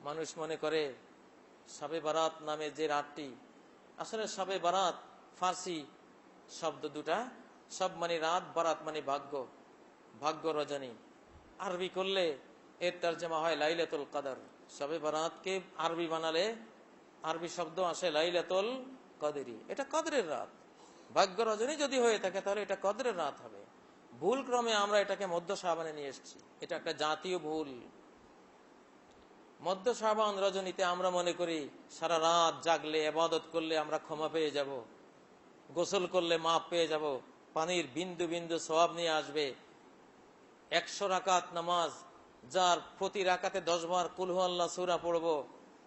মানুষ মনে করে সাবে বারাত নামে যে রাতটি। আসলে সাবে বারাত ফার্সি শব্দ দুটা। সব মানে রাত, বারাত মানে ভাগ্য। ভাগ্য রজনী। আরবি করলে এর তর্জমা হয় লাইলাতুল কাদর। সবে বারাতকে আরবি বানালে আরবি শব্দ আসে লাইলাতুল কদরি। এটা কদরের রাত। ভাগ্য রজনী যদি হয়ে থাকে তাহলে এটা কদরের রাত হবে। ভুল ক্রমে আমরা এটাকে মধ্য সাবানে নিয়ে এসেছি। এটা একটা জাতীয় ভুল। মধ্য সাবান রজনীতে আমরা মনে করি, সারা রাত জাগলে, এবাদত করলে আমরা ক্ষমা পেয়ে যাব, গোসল করলে মাপ পেয়ে যাব, পানির বিন্দু বিন্দু সবাব নিয়ে আসবে। একশো রাকাত নামাজ, যার প্রতি রাকাতে দশ বার কুলহু আল্লাহ সুরা পড়ব,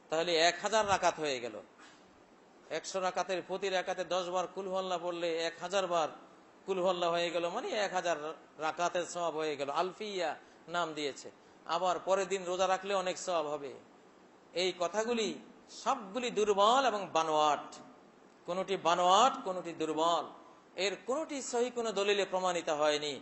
তাহলে এক হাজার রাকাত হয়ে গেল। একশো রাকাতের প্রতি রাকাতে দশ বার কুলহু আল্লাহ পড়লে এক হাজার বার কুলহু আল্লাহ হয়ে গেল মানে এক হাজার রাকাতের সব হয়ে গেল। আলফিয়া নাম দিয়েছে। আবার পরের দিন রোজা রাখলে অনেক সব হবে। এই কথাগুলি সবগুলি দুর্বল এবং বানোয়াট। কোনটি বানোয়াট, কোনটি দুর্বল। এর কোনটি সহি কোনো দলিলে প্রমাণিত হয়নি।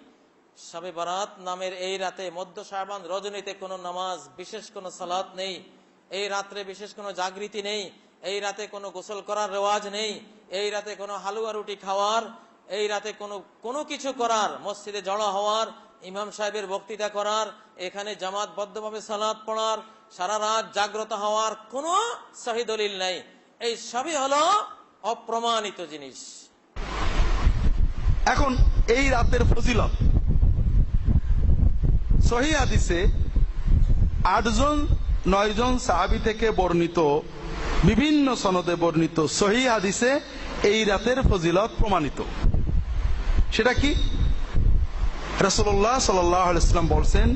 সাবে বারাত নামের এই রাতে মধ্য সাবান রজনীতে কোনো নামাজ, বিশেষ কোনো সালাত নেই। এই রাত্রে বিশেষ কোনো জাগৃতি নেই। এই রাতে কোনো গোসল করার রেওয়াজ নেই। এই রাতে কোনো হালুয়া রুটি খাওয়ার, এই রাতে কোনো কোনো কিছু করার, মসজিদে জড়ো হওয়ার ইমাম সাহেবের বক্তৃতা করার, এখানে জামাতবদ্ধভাবে সালাত পড়ার, সারা রাত জাগ্রত হওয়ার কোনো সহি দলিল নাই। এই সবই হলো অপ্রমাণিত জিনিস। এখন এই রাতের ফজিলত। সহি হাদিসে আটজন, নয়জন সাহাবি থেকে বর্ণিত, বিভিন্ন সনদে বর্ণিত সহি হাদিসে এই রাতের ফজিলত প্রমাণিত। সেটা কি? রসুল্লাহ সাল্লাম বলছেন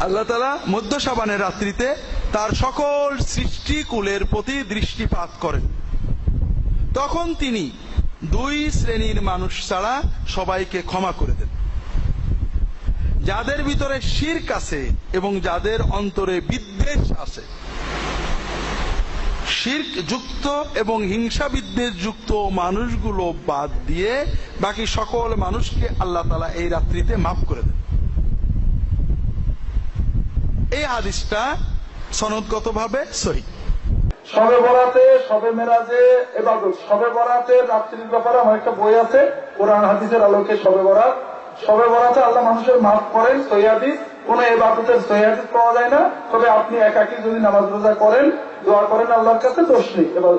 আল্লাহ মধ্য রাত্রিতে তার সকল সৃষ্টি কুলের প্রতি দৃষ্টিপাত করেন। তখন তিনি দুই শ্রেণির মানুষ ছাড়া সবাইকে ক্ষমা করে দেন। যাদের ভিতরে শির্ক আছে এবং যাদের অন্তরে বিদ্বেষ আছে। শির্ক যুক্ত এবং হিংসা বিদ্বেষ যুক্ত মানুষগুলো বাদ দিয়ে বাকি সকল মানুষকে আল্লাহ তালা এই রাত্রিতে মাফ করে দেন। এই হাদিসটা সনদগত ভাবে সহি। সবে বরাতে, সবে মেরাজে, এবাদত। সবে বরাতে রাত্রির ব্যাপারে আমার একটা বই আছে, কোরআন হাদিসের আলোকে সবে বরাত। সবে বরাতে আল্লাহ মানুষের মাফ করেন সৈয়াদিস কোন এবাদতের সৈয়াদিস পাওয়া যায় না। তবে আপনি একাকি যদি নামাজ রোজা করেন, দোয়া করেন, আল্লাহর কাছে দোষ নেই। এবার